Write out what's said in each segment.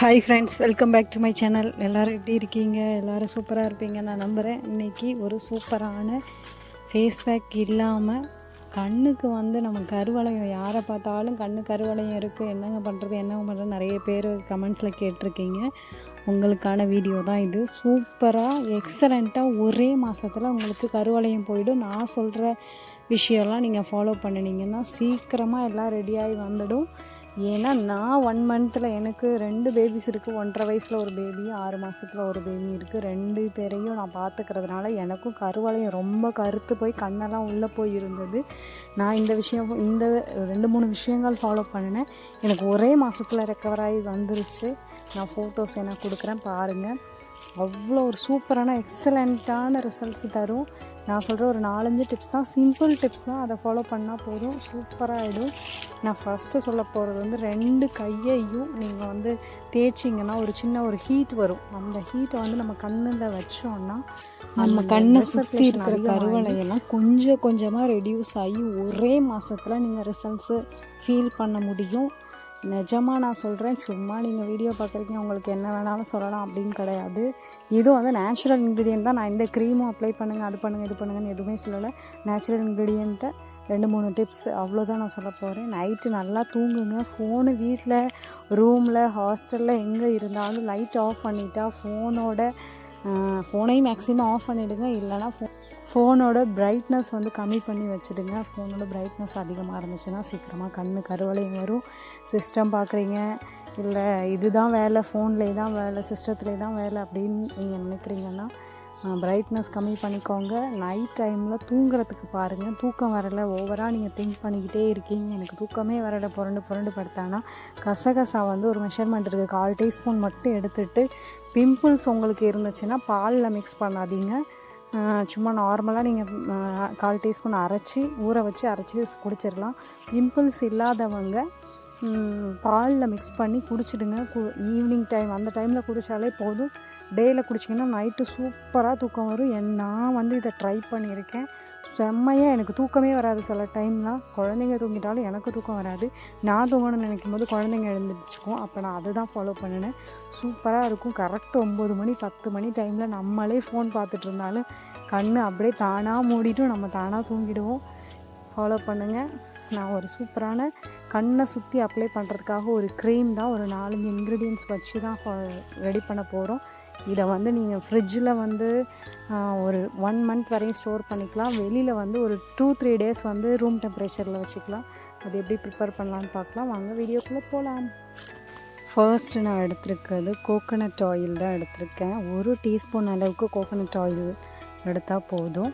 Hi friends welcome back to my channel எல்லோரும் எப்படி இருக்கீங்க? எல்லோரும் சூப்பராக இருப்பீங்க நான் நம்புகிறேன் இன்றைக்கி ஒரு சூப்பரான ஃபேஸ் பேக் இல்லாமல் கண்ணுக்கு வந்து நம்ம கருவளையம் யாரை பார்த்தாலும் கண்ணு கருவளையம் இருக்குது என்னங்க பண்ணுறது என்னங்க பண்ணுறது நிறைய பேர் கமெண்ட்ஸில் கேட்டிருக்கீங்க. உங்களுக்கான வீடியோ தான் இது. சூப்பராக எக்ஸலண்ட்டாக ஒரே மாதத்தில் உங்களுக்கு கருவளையம் போயிடும். நான் சொல்கிற விஷயம்லாம் நீங்கள் ஃபாலோ பண்ணினீங்கன்னா சீக்கிரமாக எல்லாம் ரெடியாகி வந்துடும். ஏன்னா நான் ஒன் மந்த்தில் எனக்கு ரெண்டு பேபிஸ் இருக்குது ஒன்றரை வயசில் ஒரு பேபி ஆறு மாதத்தில் ஒரு பேபி இருக்குது ரெண்டு பேரையும் நான் பார்த்துக்கிறதுனால எனக்கும் கருவளையம் ரொம்ப கருத்து போய் கண்ணெல்லாம் உள்ளே போய் இருந்தது நான் இந்த விஷயம் இந்த ரெண்டு மூணு விஷயங்கள் ஃபாலோ பண்ணினேன். எனக்கு ஒரே மாதத்தில் ரெக்கவர் ஆகி வந்துருச்சு. நான் ஃபோட்டோஸ் எனக்கு கொடுக்குறேன் பாருங்கள் அவ்வளோ ஒரு சூப்பரான எக்ஸலண்ட்டான ரிசல்ட்ஸ் தரும். நான் சொல்கிற ஒரு நாலஞ்சு டிப்ஸ் தான். சிம்பிள் டிப்ஸ் தான். அதை ஃபாலோ பண்ணால் போதும். சூப்பராகிடும் நான் ஃபஸ்ட்டு சொல்ல போகிறது வந்து ரெண்டு கையையும் நீங்கள் வந்து தேய்ச்சிங்கன்னா ஒரு சின்ன ஒரு ஹீட் வரும். அந்த ஹீட்டை வந்து நம்ம கண்ணில் வச்சோன்னா நம்ம கண்ணை சுற்றி இருக்கிற கருவளையெல்லாம் கொஞ்சம் கொஞ்சமாக ரெடியூஸ் ஆகி ஒரே மாதத்தில் நீங்கள் ரிசல்ட்ஸு ஃபீல் பண்ண முடியும். நிஜமாக நான் சொல்கிறேன் சும்மா நீங்கள் வீடியோ பார்க்குறீங்க உங்களுக்கு என்ன வேணாலும் சொல்லலாம் அப்படின்னு கிடையாது. இது வந்து நேச்சுரல் இன்க்ரீடியன்ட் தான். நான் இந்த க்ரீமும் அப்ளை பண்ணுங்கள் அது பண்ணுங்கள் இது பண்ணுங்கன்னு எதுவுமே சொல்லலை. நேச்சுரல் இன்க்ரீடியண்ட்டை ரெண்டு மூணு டிப்ஸ் அவ்வளோதான் நான் சொல்ல போகிறேன் நைட்டு நல்லா தூங்குங்க. ஃபோனு வீட்டில் ரூமில் ஹாஸ்டலில் எங்கே இருந்தாலும் லைட் ஆஃப் பண்ணிட்டா ஃபோனோட ஃபோனையும் மேக்ஸிமம் ஆஃப் பண்ணிவிடுங்க இல்லைனா ஃபோ ஃபோனோட பிரைட்னஸ் வந்து கம்மி பண்ணி வச்சுடுங்க. ஃபோனோட பிரைட்னஸ் அதிகமாக இருந்துச்சுன்னா சீக்கிரமாக கண் கருவலையும் வரும். சிஸ்டம் பார்க்குறீங்க இல்லை இதுதான் வேலை ஃபோன்லேயே தான் வேலை சிஸ்டத்துலேயே தான் வேலை அப்படின்னு நீங்கள் நினைக்கிறீங்கன்னா பிரைட்னஸ் கம்மி பண்ணிக்கோங்க. நைட் டைமில் தூங்குறதுக்கு பாருங்கள் தூக்கம் வரலை. ஓவராக நீங்கள் திங்க் பண்ணிக்கிட்டே இருக்கீங்க. எனக்கு தூக்கமே வரலை. புரண்டு புரண்டு படுத்தானா கசகசா வந்து ஒரு மெஷர்மெண்ட் இருக்குது கால் டீஸ்பூன் மட்டும் எடுத்துகிட்டு பிம்பிள்ஸ் உங்களுக்கு இருந்துச்சுன்னா பாலில் மிக்ஸ் பண்ணாதீங்க. சும்மா நார்மலாக நீங்கள் கால் டீஸ்பூன் அரைச்சி ஊற வச்சு அரைச்சி குடிச்சிடலாம். பிம்பிள்ஸ் இல்லாதவங்க பாலில் மிக்ஸ் பண்ணி குடிச்சிடுங்க. கு ஈவினிங் டைம் அந்த டைமில் குடித்தாலே போதும். டேயில் குடிச்சிங்கன்னா நைட்டு சூப்பராக தூக்கம் வரும். என் நான் வந்து இதை ட்ரை பண்ணியிருக்கேன். செம்மையாக எனக்கு தூக்கமே வராது சில டைம்லாம் குழந்தைங்க தூங்கிட்டாலும் எனக்கு தூக்கம் வராது. நான் தூங்கணும்னு நினைக்கும் போது குழந்தைங்க எழுந்துச்சுக்கும் அப்போ நான் அதை தான் ஃபாலோ பண்ணினேன். சூப்பராக இருக்கும். கரெக்ட் ஒம்பது மணி பத்து மணி டைமில் நம்மளே ஃபோன் பார்த்துட்டு இருந்தாலும் கண் அப்படியே தானாக மூடிட்டும். நம்ம தானாக தூங்கிடுவோம். ஃபாலோ பண்ணுங்கள் நான் ஒரு சூப்பரான கண்ணை சுற்றி அப்ளை பண்ணுறதுக்காக ஒரு க்ரீம் தான் ஒரு நாலஞ்சு இன்க்ரீடியன்ஸ் வச்சு தான் ரெடி பண்ண போகிறோம் இதை வந்து நீங்கள் ஃப்ரிட்ஜில் வந்து ஒரு ஒன் மந்த் வரையும் ஸ்டோர் பண்ணிக்கலாம். வெளியில் வந்து ஒரு டூ த்ரீ டேஸ் வந்து ரூம் டெம்பரேச்சரில் வச்சுக்கலாம். அது எப்படி ப்ரிப்பேர் பண்ணலான்னு பார்க்கலாம். வாங்க வீடியோக்குள்ளே போகலாம் ஃபர்ஸ்ட் நான் எடுத்திருக்கிறது கோகனட் ஆயில் தான் எடுத்திருக்கேன். ஒரு டீஸ்பூன் அளவுக்கு கோகனட் ஆயில் எடுத்தால் போதும்.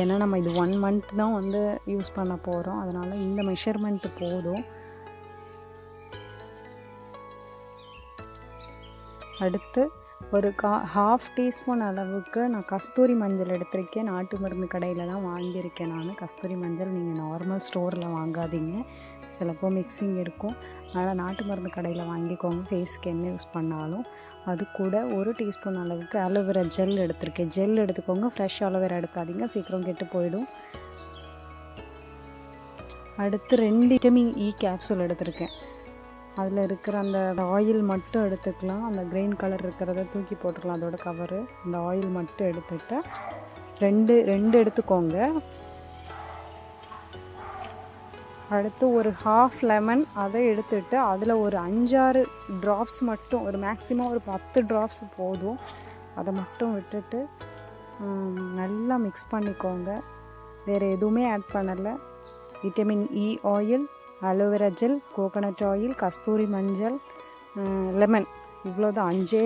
ஏன்னா நம்ம இது ஒன் மந்த் தான் வந்து யூஸ் பண்ண போகிறோம் அதனால் இந்த மெஷர்மெண்ட்டு போதும். அடுத்து ஒரு கா ஹாஃப் டீஸ்பூன் அளவுக்கு நான் கஸ்தூரி மஞ்சள் எடுத்திருக்கேன். நாட்டு மருந்து கடையில் தான் வாங்கியிருக்கேன் நான். கஸ்தூரி மஞ்சள் நீங்கள் நார்மல் ஸ்டோரில் வாங்காதீங்க. சிலப்போ மிக்சிங் இருக்கும். அதனால் நாட்டு மருந்து கடையில் வாங்கிக்கோங்க. ஃபேஸ்க்கு என்ன யூஸ் பண்ணாலும். அது கூட ஒரு டீஸ்பூன் அளவுக்கு அலோவேரா ஜெல் எடுத்திருக்கேன். ஜெல் எடுத்துக்கோங்க. ஃப்ரெஷ் அலோவேரா எடுக்காதீங்க. சீக்கிரம் கெட்டு போயிடும். அடுத்து ரெண்டு விட்டமின் இ கேப்சூல் எடுத்திருக்கேன். அதில் இருக்கிற அந்த ஆயில் மட்டும் எடுத்துக்கலாம். அந்த க்ரீன் கலர் இருக்கிறத தூக்கி போட்டுக்கலாம். அதோட கவரு அந்த ஆயில் மட்டும் எடுத்துட்டு ரெண்டு ரெண்டு எடுத்துக்கோங்க. அடுத்து ஒரு ஹாஃப் லெமன் அதை எடுத்துட்டு அதில் ஒரு அஞ்சாறு ட்ராப்ஸ் மட்டும் ஒரு மேக்ஸிமம் ஒரு பத்து ட்ராப்ஸ் போதும். அதை மட்டும் விட்டுட்டு நல்லா மிக்ஸ் பண்ணிக்கோங்க. வேறு எதுவுமே ஆட் பண்ணலை. Vitamin E oil aloe vera gel coconut oil கஸ்தூரி மஞ்சள் லெமன் இவ்வளோ தான் அஞ்சே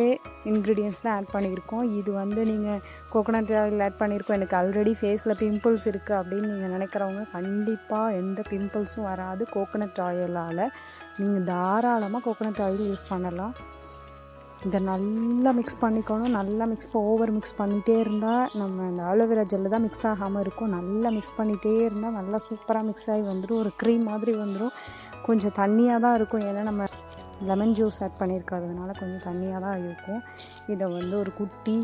இன்க்ரீடியன்ஸ் தான் ஆட் பண்ணியிருக்கோம். இது வந்து நீங்கள் கோகோனட் ஆயில் ஆட் பண்ணியிருக்கோம். எனக்கு ஆல்ரெடி ஃபேஸில் பிம்பிள்ஸ் இருக்குது அப்படின்னு நீங்கள் நினைக்கிறவங்க கண்டிப்பாக எந்த பிம்பிள்ஸும் வராது கோகோனட் ஆயிலால் நீங்கள் தாராளமாக கோகோனட் ஆயில் யூஸ் பண்ணலாம். இதை நல்லா மிக்ஸ் பண்ணிக்கணும். நல்லா மிக்ஸ் ஓவர் மிக்ஸ் பண்ணிகிட்டே இருந்தால் நம்ம இந்த ஆலோவேரா ஜெல்லு தான் மிக்ஸ் ஆகாமல் இருக்கும். நல்லா மிக்ஸ் பண்ணிகிட்டே இருந்தால் நல்லா சூப்பராக மிக்ஸ் ஆகி வந்துடும் ஒரு க்ரீம் மாதிரி வந்துடும் கொஞ்சம் தண்ணியாக தான் இருக்கும். ஏன்னா நம்ம லெமன் ஜூஸ் ஆட் பண்ணியிருக்கிறதுனால கொஞ்சம் தண்ணியாக தான் இருக்கும். இதை வந்து ஒரு குட்டி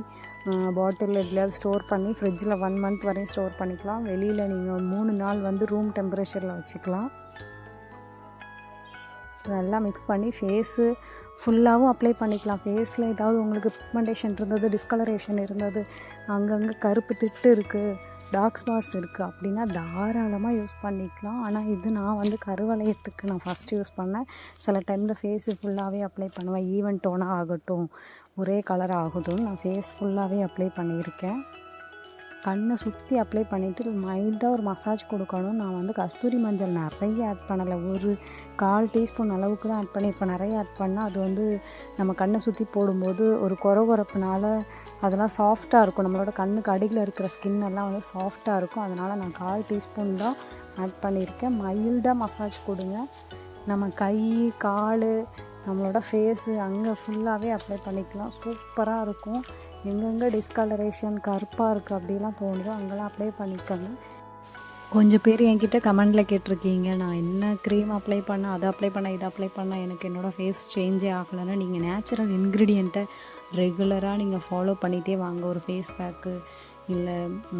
பாட்டில் எதுலையாவது ஸ்டோர் பண்ணி ஃப்ரிட்ஜில் ஒன் மந்த் வரையும் ஸ்டோர் பண்ணிக்கலாம். வெளியில் நீங்கள் மூணு நாள் வந்து ரூம் டெம்பரேச்சரில் வச்சுக்கலாம். நல்லா மிக்ஸ் பண்ணி ஃபேஸு ஃபுல்லாகவும் அப்ளை பண்ணிக்கலாம். ஃபேஸில் ஏதாவது உங்களுக்கு பிக்மெண்டேஷன் இருந்தது டிஸ்கலரேஷன் இருந்தது அங்கங்கே கருப்பு திட்டு இருக்குது டார்க் ஸ்பாட்ஸ் இருக்குது அப்படின்னா தாராளமாக யூஸ் பண்ணிக்கலாம். ஆனால் இது நான் வந்து கருவளையத்துக்கு நான் ஃபஸ்ட்டு யூஸ் பண்ணேன். சில டைமில் ஃபேஸு ஃபுல்லாகவே அப்ளை பண்ணுவேன். ஈவன் டோனாக ஆகட்டும் ஒரே கலர் ஆகட்டும் நான் ஃபேஸ் ஃபுல்லாகவே அப்ளை பண்ணியிருக்கேன். கண்ணை சுற்றி அப்ளை பண்ணிவிட்டு மைல்டாக ஒரு மசாஜ் கொடுக்கணும் நான் வந்து கஸ்தூரி மஞ்சள் நிறைய ஆட் பண்ணலை. ஒரு கால் டீஸ்பூன் அளவுக்கு தான் ஆட் பண்ணியிருப்பேன் நிறைய ஆட் பண்ணால் அது வந்து நம்ம கண்ணை சுற்றி போடும்போது ஒரு குறகுறப்புனால அதெல்லாம் சாஃப்டாக இருக்கும். நம்மளோட கண்ணுக்கு அடியில் இருக்கிற ஸ்கின் எல்லாம் வந்து சாஃப்டாக இருக்கும். அதனால் நான் கால் டீஸ்பூன் தான் ஆட் பண்ணியிருக்கேன். மைல்டாக மசாஜ் கொடுங்க. நம்ம கை கால் நம்மளோட ஃபேஸு அங்கே ஃபுல்லாகவே அப்ளை பண்ணிக்கலாம். சூப்பராக இருக்கும். எங்கெங்கே டிஸ்கலரேஷன் கருப்பாக இருக்குது அப்படிலாம் தோணுதோ அங்கெல்லாம் அப்ளை பண்ணிக்கோங்க. கொஞ்சம் பேர் என்கிட்ட கமெண்டில் கேட்டிருக்கீங்க நான் என்ன க்ரீம் அப்ளை பண்ண அதை அப்ளை பண்ண இதை அப்ளை பண்ண எனக்கு என்னோடய ஃபேஸ் சேஞ்சே ஆகலைன்னா நீங்கள் நேச்சுரல் இன்க்ரீடியண்ட்டை ரெகுலராக நீங்கள் ஃபாலோ பண்ணிகிட்டே வாங்க ஒரு ஃபேஸ் பேக்கு இல்லை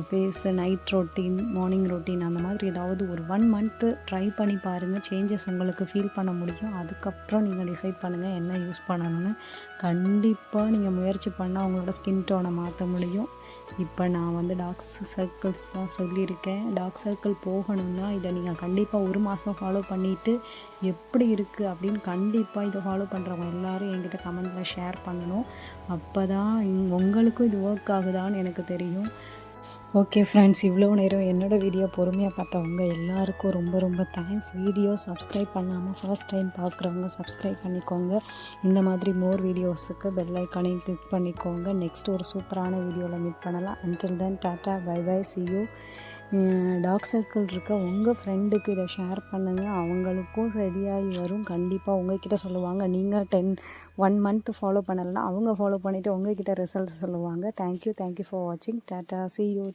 face night routine morning routine அந்த மாதிரி ஏதாவது ஒரு ஒன் மந்த்து ட்ரை பண்ணி பாருங்கள் சேஞ்சஸ் உங்களுக்கு ஃபீல் பண்ண முடியும். அதுக்கப்புறம் நீங்கள் டிசைட் பண்ணுங்கள் என்ன யூஸ் பண்ணணும்னு. கண்டிப்பாக நீங்கள் முயற்சி பண்ணால் உங்களோட ஸ்கின் டோனை மாற்ற முடியும். இப்போ நான் வந்து டார்க் சர்க்கிள்ஸ் தான் சொல்லியிருக்கேன். டார்க் சர்க்கிள் போகணும்னா இதை நீங்கள் கண்டிப்பாக ஒரு மாதம் ஃபாலோ பண்ணிவிட்டு எப்படி இருக்குது அப்படின்னு கண்டிப்பாக இதை ஃபாலோ பண்ணுறவங்க எல்லோரும் என்கிட்ட கமெண்ட்டில் ஷேர் பண்ணணும். அப்போ தான் உங்களுக்கும் இது ஒர்க் ஆகுதான்னு எனக்கு தெரியும். ஓகே ஃப்ரெண்ட்ஸ் இவ்வளோ நேரம் என்னோடய வீடியோ பொறுமையாக பார்த்தவங்க எல்லாருக்கும் ரொம்ப ரொம்ப தேங்க்ஸ் வீடியோ சப்ஸ்கிரைப் பண்ணாமல் ஃபர்ஸ்ட் டைம் பார்க்குறவங்க சப்ஸ்கிரைப் பண்ணிக்கோங்க. இந்த மாதிரி மோர் வீடியோஸுக்கு பெல் ஐக்கானையும் கிளிக் பண்ணிக்கோங்க. நெக்ஸ்ட் ஒரு சூப்பரான வீடியோவில் மீட் பண்ணலாம். Until then tata bye bye see you dark circle இருக்க உங்கள் ஃப்ரெண்டுக்கு இதை ஷேர் பண்ணுங்கள் அவங்களுக்கும் ரெடியாகி வரும். கண்டிப்பாக உங்ககிட்ட சொல்லுவாங்க. நீங்கள் டென் ஒன் மந்த் ஃபாலோ பண்ணலைன்னா அவங்க ஃபாலோ பண்ணிவிட்டு உங்ககிட்ட ரிசல்ட்ஸ் சொல்லுவாங்க. Thank you thank you for வாட்சிங் டாட்டா சி யூ